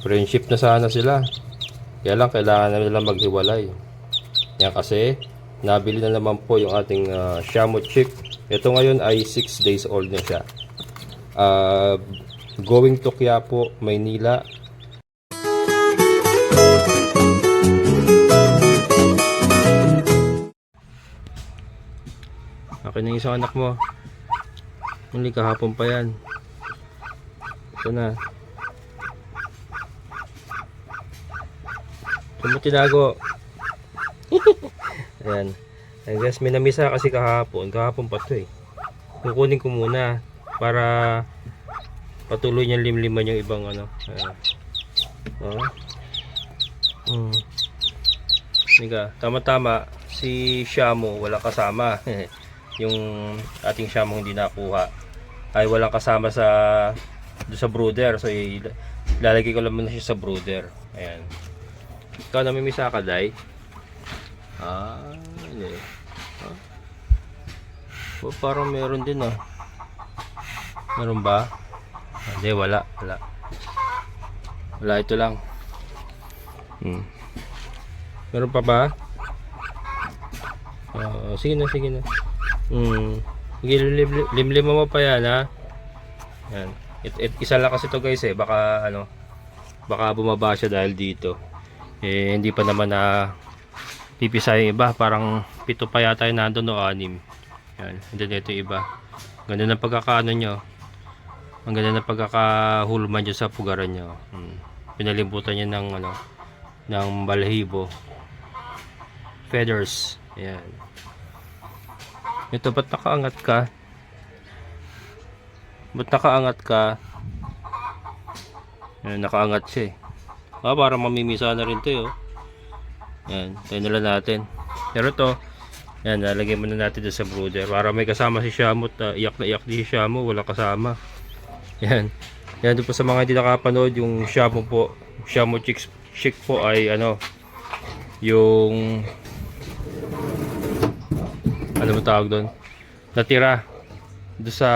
Friendship na sana sila. Kaya lang, kailangan na nila maghiwalay. Yan kasi, nabili na naman po yung ating uh, Shamu chick. Ito ngayon ay 6 days old na siya. Ah, going to Quiapo, Maynila. Akin na isang anak mo. Hindi kahapon pa yan. Ito na. Tinago. Ayan. I guess may namisa kasi kahapon. Kahapon pa to eh. Kukunin ko muna para patuloy niyang limliman yung ibang ano. Ayan. Oh. Hmm. Sige, tama-tama. Si Shamu wala kasama. yung ating Shamu hindi nakuha. Ay walang kasama sa sa brooder. So il- ilalagay ko lang muna siya sa brooder. Ayan. Ikaw namimisa ka, Day? Ah, hindi. Ah. Oh, parang meron din ah. Meron ba? Ah, Hindi, wala. Wala. Wala, ito lang. Hmm. Meron pa ba? Ah, sige na, sige na. Hmm. Sige, lim- limlima mo pa yan, ha? Yan. It, it, isa lang kasi to guys eh. Baka, ano, baka bumaba siya dahil dito. Eh, hindi pa naman na pipisa yung iba. Parang pito pa yata yung nandun o anim. Yan. And then ito iba. Ganda ng pagkakaano nyo. Ang ganda ng pagkakahulman nyo sa pugaran nyo. Hmm. Pinalimbutan niya ng ano, ng balahibo. Feathers. Ayan. Ito, ba't nakaangat ka? Ba't nakaangat ka? Ayan, nakaangat siya eh. Ah, parang mamimisa na rin to eh, oh. Yan, tayo na natin. Pero to, yan, lalagay muna natin sa brooder. Para may kasama si Shamu, at uh, iyak na iyak di si Shamu, wala kasama. Yan. Yan doon po sa mga hindi nakapanood, yung Shamu po, Shamu Chicks, Chick po ay ano, yung ano mo tawag doon? Natira doon sa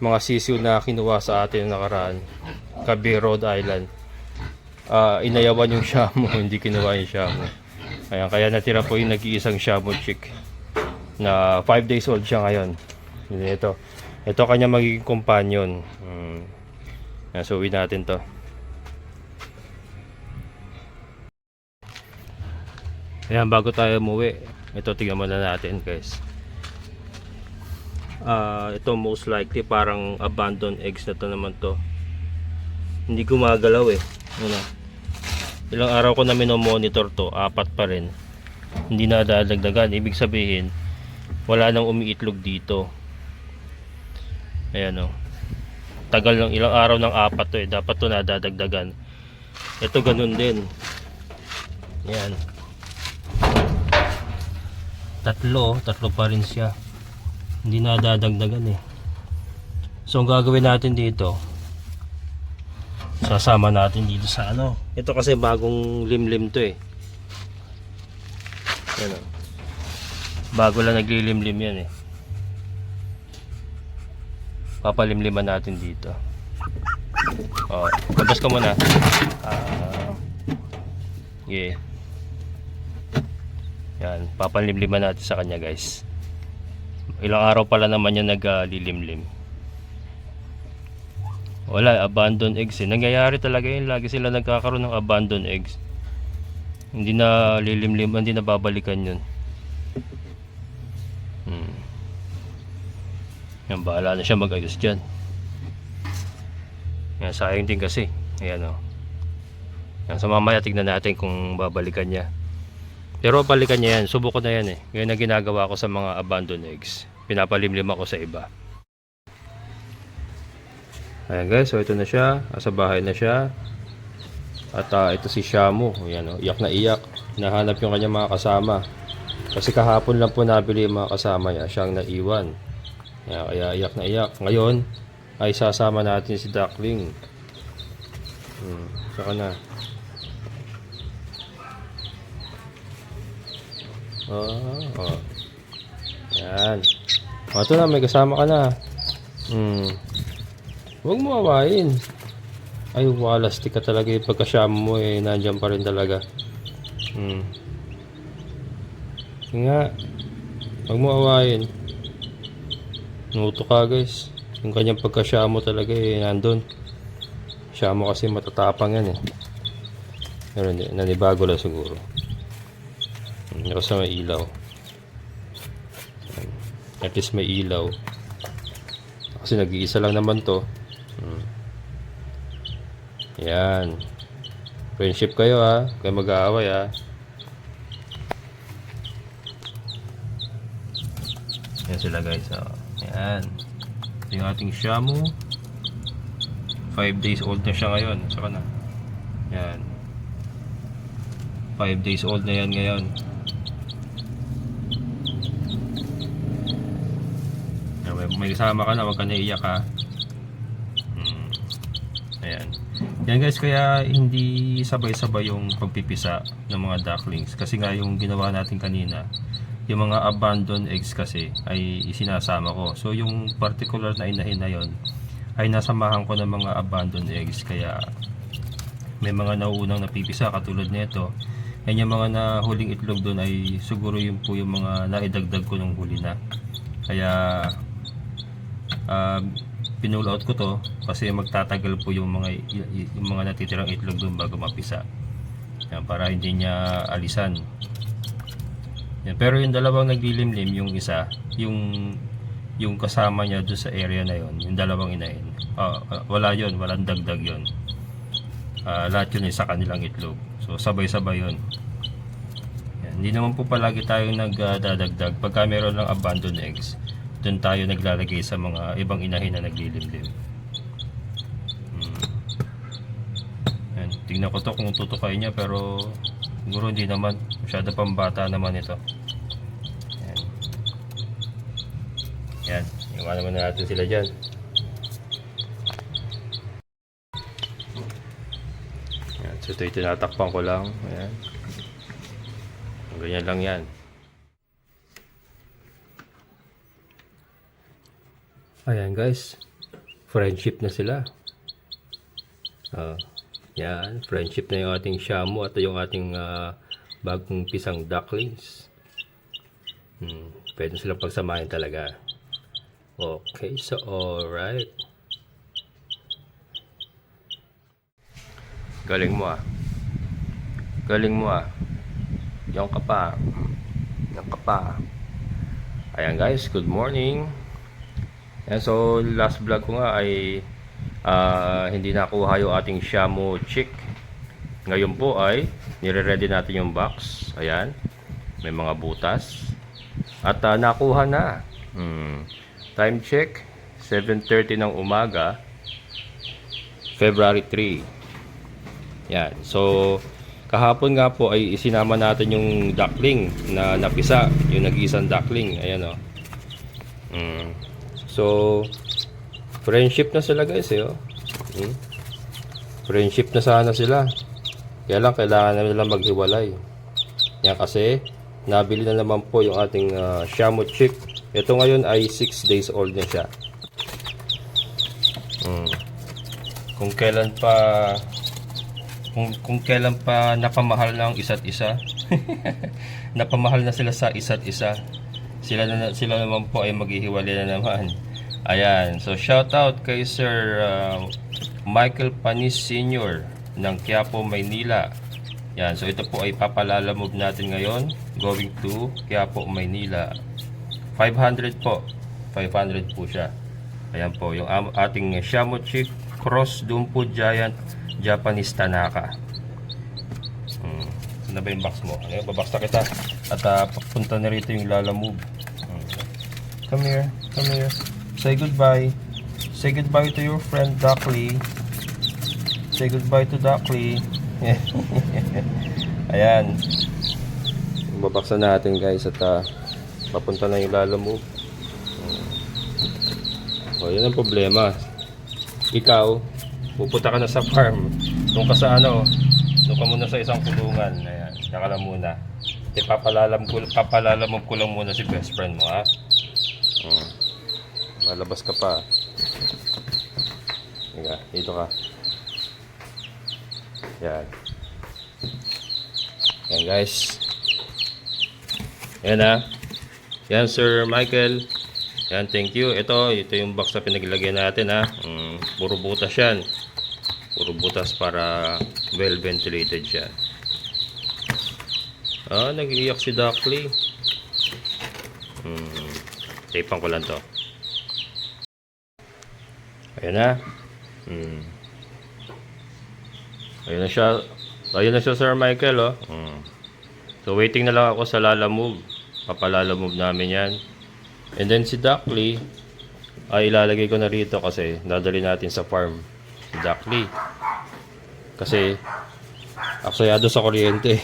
mga sisiw na kinuha sa atin na nakaraan. Kabi, Rhode Island. Ah, inayawan yung Shamu, hindi kinuha yung Shamu. Ayan, kaya natira po yung nag-iisang Shamu chick na 5 days old siya ngayon. Ito. Ito kanya magiging companion. Hmm. Ayan, so, uwi natin to. Ayan, bago tayo umuwi, ito tingnan muna natin guys. Ah, ito most likely parang abandoned eggs na to naman to. Hindi gumagalaw eh. Ano? Ilang araw ko na monitor to, apat pa rin. Hindi na dadagdagan. Ibig sabihin, wala nang umiitlog dito. Ayan o. Tagal ng ilang araw ng apat to eh. Dapat to nadadagdagan. Ito ganun din. Ayan. Tatlo, tatlo pa rin siya. Hindi na dadagdagan eh. So ang gagawin natin dito, sasama natin dito sa ano. Ito kasi bagong limlim to eh. Yan o. Bago lang naglilimlim yan eh. Papalimliman natin dito. Oh, labas ka muna. Ah. yeah. Yan, papalimliman natin sa kanya guys. Ilang araw pala naman yan naglilimlim. Wala, abandoned eggs eh. Nangyayari talaga yun. Lagi sila nagkakaroon ng abandoned eggs. Hindi na lilimlim, hindi na babalikan yun. Hmm. Yan, bahala na siya mag-ayos dyan. Yan, sayang din kasi. Ayan o. Yan, so mamaya tignan natin kung babalikan niya. Pero balikan niya yan. Subuko na yan eh. Yan ang ginagawa ko sa mga abandoned eggs. Pinapalimlim ako sa iba. Ayan guys, so ito na siya. Sa bahay na siya. At ah, ito si Shamu. Ayan, oh, iyak na iyak. Nahanap yung kanyang mga kasama. Kasi kahapon lang po nabili yung mga kasama niya. Siyang naiwan. Ayan, kaya iyak na iyak. Ngayon, ay sasama natin si Duckling. Hmm, saka na. Oh, oh. Yan. O, ito na, may kasama ka na. Hmm. Huwag mo awayin. Ay, walastik ka talaga yung pagkasyam mo eh. Nandyan pa rin talaga. Hmm. Nga. Huwag mo awayin. Nuto ka guys. Yung kanyang pagkasyam mo talaga eh. Nandun. Siya mo kasi matatapang yan eh. Pero hindi. Nanibago lang siguro. Hmm, Kasi may ilaw. Yan. At least may ilaw. Kasi nag-iisa lang naman to. Hmm. Yan. Friendship kayo ha. Kayo mag-aaway ha. Yan sila guys. Oh. Yan. Ito yung ating Shamu. 5 days old na siya ngayon. Saka na. Yan. 5 days old na yan ngayon. May, kasama ka na. Huwag ka naiyak ha. Hmm. Ayan. Yan guys, kaya hindi sabay-sabay yung pagpipisa ng mga ducklings. Kasi nga yung ginawa natin kanina, yung mga abandoned eggs kasi ay isinasama ko. So yung particular na inahin na yon ay nasamahan ko ng mga abandoned eggs. Kaya may mga nauunang napipisa katulad nito. Yan yung mga nahuling itlog doon ay siguro yun po yung mga naidagdag ko nung huli na. Kaya uh, pinull out ko to kasi magtatagal po yung mga yung mga natitirang itlog doon bago mapisa. Yan, para hindi niya alisan. Yan, pero yung dalawang naglilimlim, yung isa, yung yung kasama niya doon sa area na yon, yung dalawang inahin. ah, ah, wala yon, walang dagdag yon. Ah, lahat yun sa kanilang itlog. So sabay-sabay yon. Yan, hindi naman po palagi tayong nagdadagdag. Pagka meron ng abandoned eggs, doon tayo naglalagay sa mga ibang inahin na naglilimlim. Hmm. Yan, tingnan ko to kung tutukay niya pero siguro hindi naman. Masyado pang bata naman ito. Yan. Yan. Iwan naman natin sila dyan. Yan. So ito yung tinatakpan ko lang. Ayan. Ganyan lang yan. Ayan guys. Friendship na sila. Ah, yan. Friendship na yung ating shamu at yung ating ah, bagong pisang ducklings. Hmm, pwede silang pagsamahin talaga. Okay, so alright. Galing mo ah. Galing mo ah. Yung ka pa. Yung ka. Ayan guys, good morning. Ayan, so last vlog ko nga ay ah, hindi nakuha yung ating Shamu chick. Ngayon po ay nire-ready natin yung box. Ayan. May mga butas. At ah, nakuha na. Hmm. Time check 7:30 ng umaga. February 3. Yan. So, kahapon nga po ay isinama natin yung duckling na napisa. Yung nag-iisang duckling. Ayan o. Mm. So, friendship na sila guys eh. Oh. Mm. Friendship na sana sila. Kaya lang kailangan na nila maghiwalay. Yan kasi, nabili na naman po yung ating uh, Shamu chick. Ito ngayon ay 6 days old na siya. Mm. Kung kailan pa kung, kung kailan pa napamahal ng isa't isa napamahal na sila sa isa't isa sila na sila naman po ay maghihiwalay na naman ayan so shout out kay Sir uh, Michael Panis Sr. ng Quiapo, Maynila yan so ito po ay papalalamove natin ngayon going to Quiapo, Maynila 500 po 500 po siya ayan po yung ating Shamu Chick Cross Dumpo Giant Japanese Tanaka. Hmm. Ano ba yung box mo? Ano, babaksa kita. At uh, papunta na rito yung Lala Move. Come here. Come here. Say goodbye. Say goodbye to your friend Duckley. Say goodbye to Duckley. Ayan. Babaksa natin guys at uh, papunta na yung Lala Move. O, yun ang problema. Ikaw, pupunta ka na sa farm. Doon ka sa ano, doon ka muna sa isang kulungan. Ayan, diyan ka lang muna. At papalalam ko, papalalam ko lang muna si best friend mo, ha? Hmm. Malabas ka pa. Higa, dito ka. Yan. Yan guys. Yan ah. Yan Sir Michael. Yan, thank you. Ito, ito yung box na pinaglagay natin ha. Mm, puro butas yan. Puro butas para well ventilated siya. Ah, nag-iiyak si Duckley. Hmm, tapean ko lang to. Ayan na. Hmm. Ayun na siya. Ayun na siya Sir Michael oh. Hmm. So waiting na lang ako sa Lala Move. Papalala Move namin yan. And then si Duckley ay ilalagay ko na rito kasi dadali natin sa farm si Duckley. Kasi aksayado sa kuryente.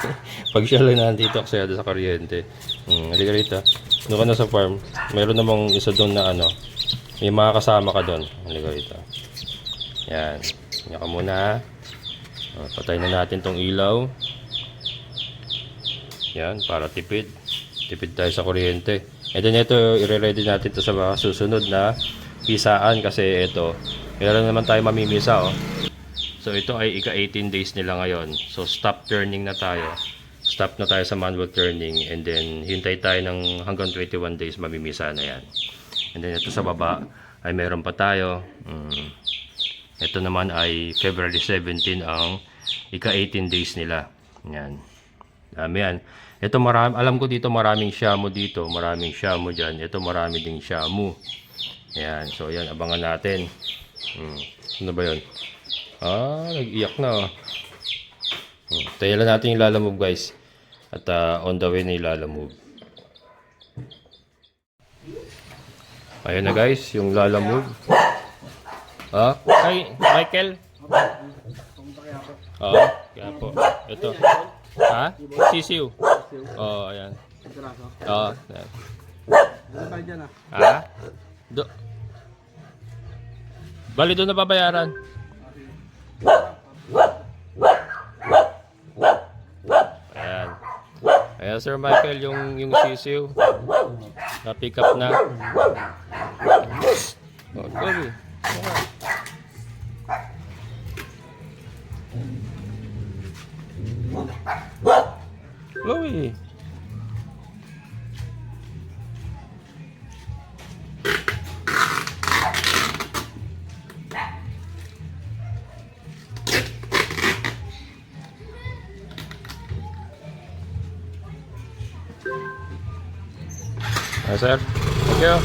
Pag siya lang nandito, aksayado sa kuryente. Hmm, halika rito. Doon ka na sa farm. Meron namang isa doon na ano. May mga kasama ka doon. Halika rito. Yan. Yan ka muna ha. Ah, patay na natin tong ilaw. Yan, para tipid. Tipid tayo sa kuryente. And then ito, i-ready natin to sa mga susunod na pisaan kasi ito, meron naman tayo mamimisa oh. So ito ay ika 18 days nila ngayon. So stop turning na tayo. Stop na tayo sa manual turning and then hintay tayo ng hanggang 21 days mamimisa na yan. And then ito sa baba ay meron pa tayo. Mm, ito naman ay February 17 ang ika 18 days nila. Yan. Dami yan. Ito marami, alam ko dito maraming shamu dito, maraming shamu diyan. Ito marami ding shamu. Yan, so yan abangan natin. Hmm. Ano ba 'yon? Ah, nag-iyak na. Oh. Hmm. Tayo lang natin yung lalamove guys. At ah, on the way na yung lalamove. Ayan na guys, yung lalamove. Ah, ay, Michael. Oo, kaya po. Ito. Ha? Sisiw. Oo, ayan. Oo, ayan. Ano tayo dyan ah? Ha? Do Bali doon na babayaran. Ayan. Ayan Sir Michael, yung yung sisiw. Na pick up na. Oh, sorry. Chloe. Ah, sir. Thank you.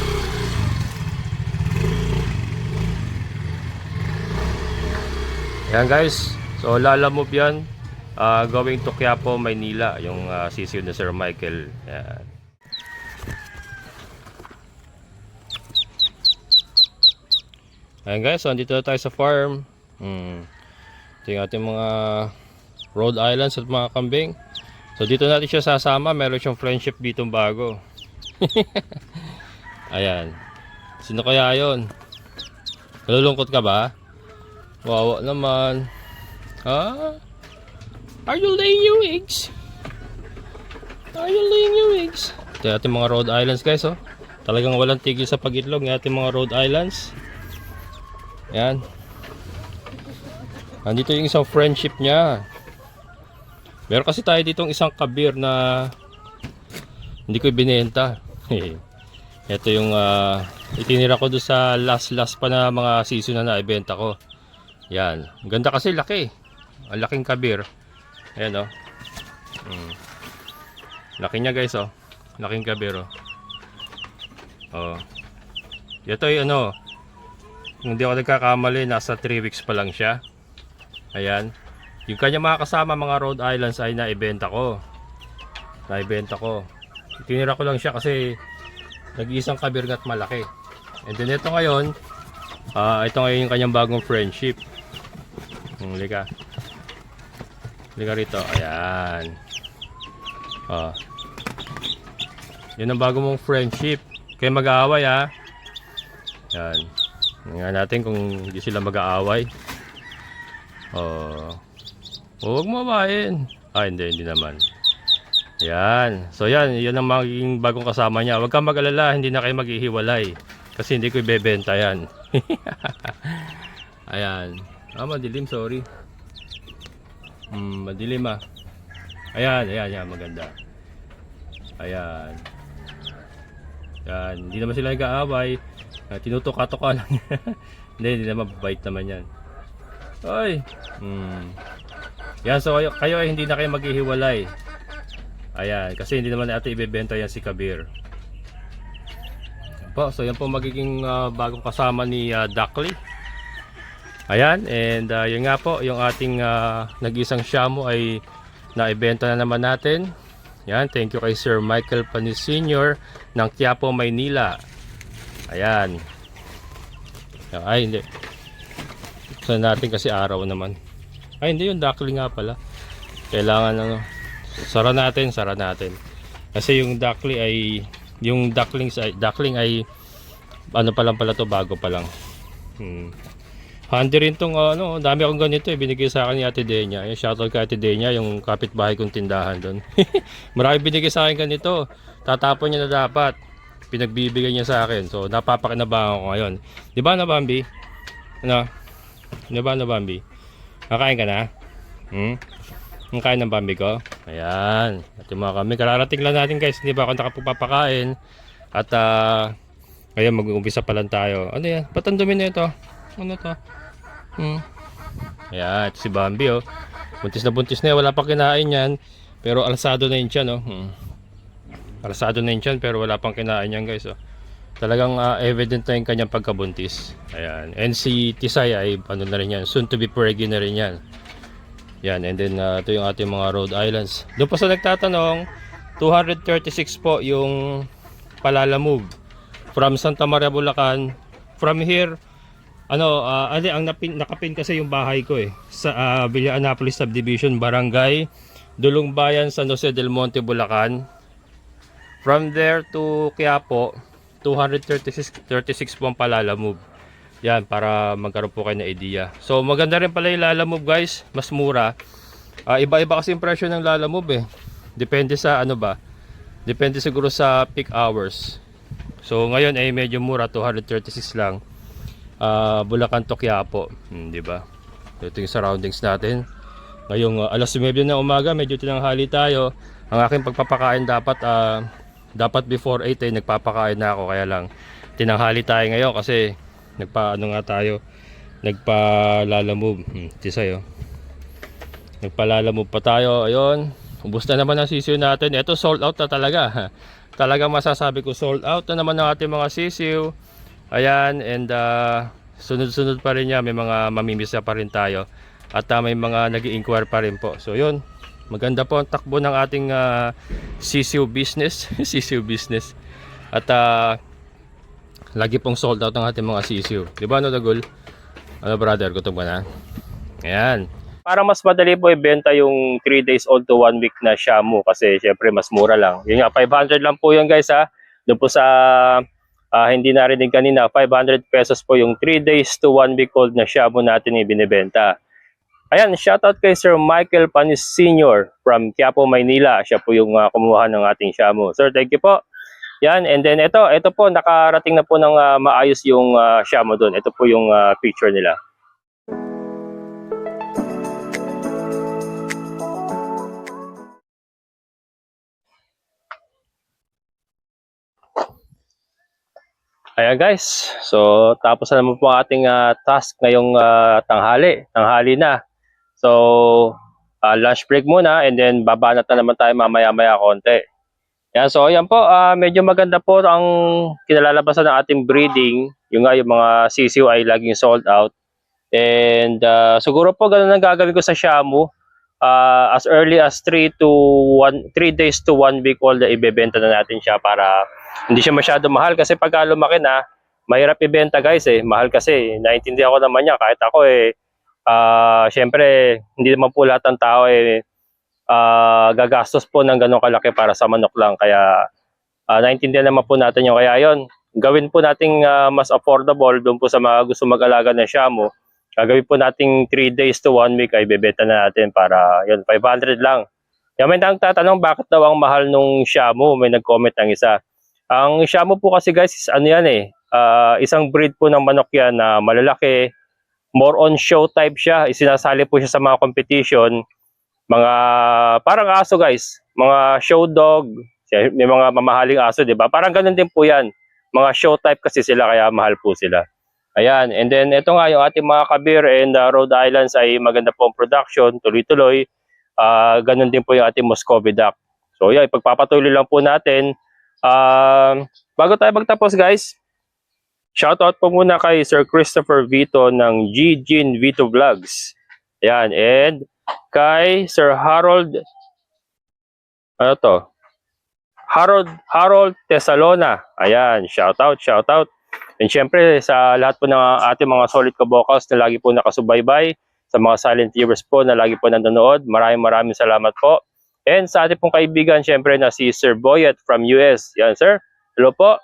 Yan guys. So lalamove yan. Uh, going to Quiapo, Maynila. Yung uh, sisiw ni Sir Michael. Yan. Ayan guys, so andito na tayo sa farm. Hmm. Ito yung ating mga Rhode Islands at mga kambing. So dito natin siya sasama. Meron siyang friendship dito bago. Ayan. Sino kaya yon? Nalulungkot ka ba? Wawa naman. Ha? Are you laying your eggs? Are you laying your eggs? Ito ating mga Rhode Islands guys oh. Talagang walang tigil sa pagitlog ng ating mga Rhode Islands. Yan. Nandito yung isang friendship niya. Meron kasi tayo ditong isang kabir na hindi ko ibinenta. Ito yung uh, itinira ko doon sa last last pa na mga season na naibenta ko. Yan. Ganda kasi laki. Ang laking kabir. Ayan oh. Mm. Laki niya guys oh. Laking kabir oh. Oh. Ito ay ano. Kung hindi ako nagkakamali, nasa 3 weeks pa lang siya. Ayan. Yung kanya mga kasama mga Rhode Islands ay naibenta ko. Naibenta ko. Tinira ko lang siya kasi nag-iisang kabirngat malaki. And then ito ngayon, ah ito ngayon yung kanyang bagong friendship. Hmm, lika. Lika rito. Ayan. Ah. Yan ang bago mong friendship. Kaya mag-aaway ha. Yan. Tingnan natin kung hindi sila mag-aaway. Oh. Huwag mo awayin. Ah, hindi, hindi naman. Yan. So yan, yan ang magiging bagong kasama niya. Huwag kang mag-alala, hindi na kayo maghihiwalay. Kasi hindi ko ibebenta yan. Ayan. Ah, madilim, sorry. Mm, madilim ah. Ayan, ayan, ayan, maganda. Ayan. Yan, hindi naman sila nag-aaway. Uh, tinutuka-tuka lang. hindi, hindi naman mabait naman yan. Oy. Mm. Yan, so kayo, kayo ay hindi na kayo maghihiwalay. Ayan, kasi hindi naman natin ibebenta yan si Kabir. Yan po, so yan po magiging ah, bagong kasama ni ah, Duckley. Ayan, and ah, yun nga po, yung ating ah, nag-isang Shamu ay naibenta na naman natin. Yan, thank you kay Sir Michael Panis Sr. ng Quiapo, Maynila. Ayan. Ay, hindi. Buksan natin kasi araw naman. Ay, hindi yung duckling nga pala. Kailangan ano, sara natin, sara natin. Kasi yung duckling ay, yung ducklings ay, duckling ay, ano pa lang pala to, bago pa lang. Hmm. Handy rin tong ano, dami akong ganito eh, binigay sa akin ni Ate Denya. Yung shoutout kay Ate Denya, yung kapitbahay kong tindahan doon. Marami binigay sa akin ganito. Tatapon niya na dapat. Pinagbibigay niya sa akin. So, napapakinabangan ko ngayon. Di ba na Bambi? Ano? Di ba na Bambi? Kakain ka na? Hmm? Ang kain ng Bambi ko? Ayan. At yung mga kami, kararating lang natin guys. Hindi ba ako nakapagpapakain? At ah, ngayon mag-uumpisa pa lang tayo. Ano yan? Ba't ang dumi na ito? Ano to? Hmm. Ayan, ito si Bambi oh. Buntis na buntis na. Wala pa kinain yan. Pero alasado na yun siya no. Hmm. Alasado na yun siya pero wala pang kinain yan guys oh. Talagang ah, evident na yung kanyang pagkabuntis. Ayan. And si Tisay ay ano na rin yan. Soon to be pregnant na rin yan. Yan. And then ah, ito yung ating mga Rhode Islands. Doon pa sa nagtatanong, 236 po yung palalamove from Santa Maria Bulacan. From here, ano, ah, ali, ang napin, nakapin kasi yung bahay ko eh. Sa uh, Villa Annapolis Subdivision, Barangay, Dulong Bayan, San Jose del Monte, Bulacan. From there to Quiapo, 236 36 po ang palalamove. Yan, para magkaroon po kayo ng idea. So, maganda rin pala yung lalamove guys. Mas mura. Ah, iba-iba kasi yung presyo ng lalamove eh. Depende sa ano ba. Depende siguro sa peak hours. So, ngayon ay medyo mura, 236 lang. Ah, Bulacan to Quiapo, hmm, di ba? Ito yung surroundings natin. Ngayong ah, alas 9 na umaga, medyo tinanghali tayo. Ang aking pagpapakain dapat ah, dapat before 8 ay nagpapakain na ako kaya lang tinanghali tayo ngayon kasi nagpa ano nga tayo. Nagpalalamove. Hmm, tisayo nagpalalamove pa tayo. Ayun. Ubos na naman ang sisiw natin. Ito sold out na talaga. Talaga masasabi ko sold out na naman ang ating mga sisiw. Ayan and ah, sunod-sunod pa rin niya may mga mamimisa pa rin tayo. At ah, may mga nag inquire pa rin po. So yun. Maganda po ang takbo ng ating ah, sisiw business. Sisiw business. At ah, lagi pong sold out ang ating mga sisiw di ba no Dagol? ano brother gutom ka na? ayan para mas madali po ibenta yung 3 days old to 1 week na shamu kasi syempre mas mura lang yun nga 500 lang po yun guys ha doon po sa ah, hindi narinig kanina 500 pesos po yung 3 days to 1 week old na shamu natin ibinibenta Ayan, shoutout kay Sir Michael Panis Sr. from Quiapo, Maynila. Siya po yung ah, kumuha ng ating shamu. Sir, thank you po. Yan, and then ito, ito po, nakarating na po ng ah, maayos yung uh, shamu doon. Ito po yung ah, picture nila. Ayan guys, so tapos na naman po ating ah, task ngayong ah, tanghali. Tanghali na. So, ah, lunch break muna and then babanat na naman tayo mamaya-maya konti. Yan, so ayan po, ah, medyo maganda po ang kinalalabasan ng ating breeding. Yung nga, yung mga sisiw ay laging sold out. And ah, siguro po ganun ang gagawin ko sa Shamu. Ah, as early as 3 to 1 3 days to 1 week old na ibebenta na natin siya para hindi siya masyado mahal kasi pagka lumaki na mahirap ibenta guys eh mahal kasi naintindihan ko naman niya kahit ako eh ah syempre hindi naman po lahat ng tao eh ah, gagastos po ng ganong kalaki para sa manok lang. Kaya ah, naintindihan naman po natin yung kaya yon gawin po nating ah, mas affordable doon po sa mga gusto mag-alaga ng Shamu gagawin po nating 3 days to 1 week ay bebenta na natin para yun 500 lang. Kaya may nagtatanong bakit daw ang mahal nung Shamu may nag-comment ng isa. Ang Shamu po kasi guys is ano yan eh ah, isang breed po ng manok yan na malalaki more on show type siya. Isinasali po siya sa mga competition mga parang aso guys, mga show dog, may mga mamahaling aso, 'di ba? Parang ganun din po 'yan. Mga show type kasi sila kaya mahal po sila. Ayan, and then ito nga yung ating mga kabir and uh, Rhode Islands ay maganda po ang production, tuloy-tuloy. Ah, ganun din po yung ating Muscovy duck. So yeah, ipagpapatuloy lang po natin. Um, bago tayo magtapos guys, shoutout po muna kay Sir Christopher Vito ng G Gin Vito Vlogs. Ayan, and kay Sir Harold ano to? Harold Harold Tesalona. Ayan, shoutout, shoutout. And syempre sa lahat po ng ating mga solid kabokals na lagi po nakasubaybay, sa mga silent viewers po na lagi po nanonood, maraming maraming salamat po. And sa ating pong kaibigan syempre na si Sir Boyet from US. Yan sir, hello po.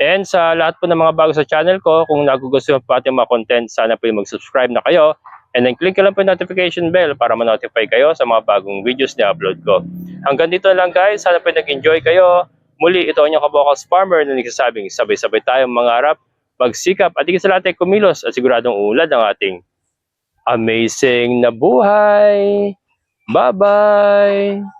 And sa lahat po ng mga bago sa channel ko, kung nagugustuhan po ating mga content, sana po yung mag-subscribe na kayo. And then click lang po yung notification bell para ma-notify kayo sa mga bagong videos na upload ko. Hanggang dito lang guys, sana po nag-enjoy kayo. Muli, ito ang inyong kabokals farmer na nagsasabing sabay-sabay tayong mangarap, magsikap at higit sa lahat ay kumilos at siguradong ulad ang ating amazing na buhay. Bye-bye!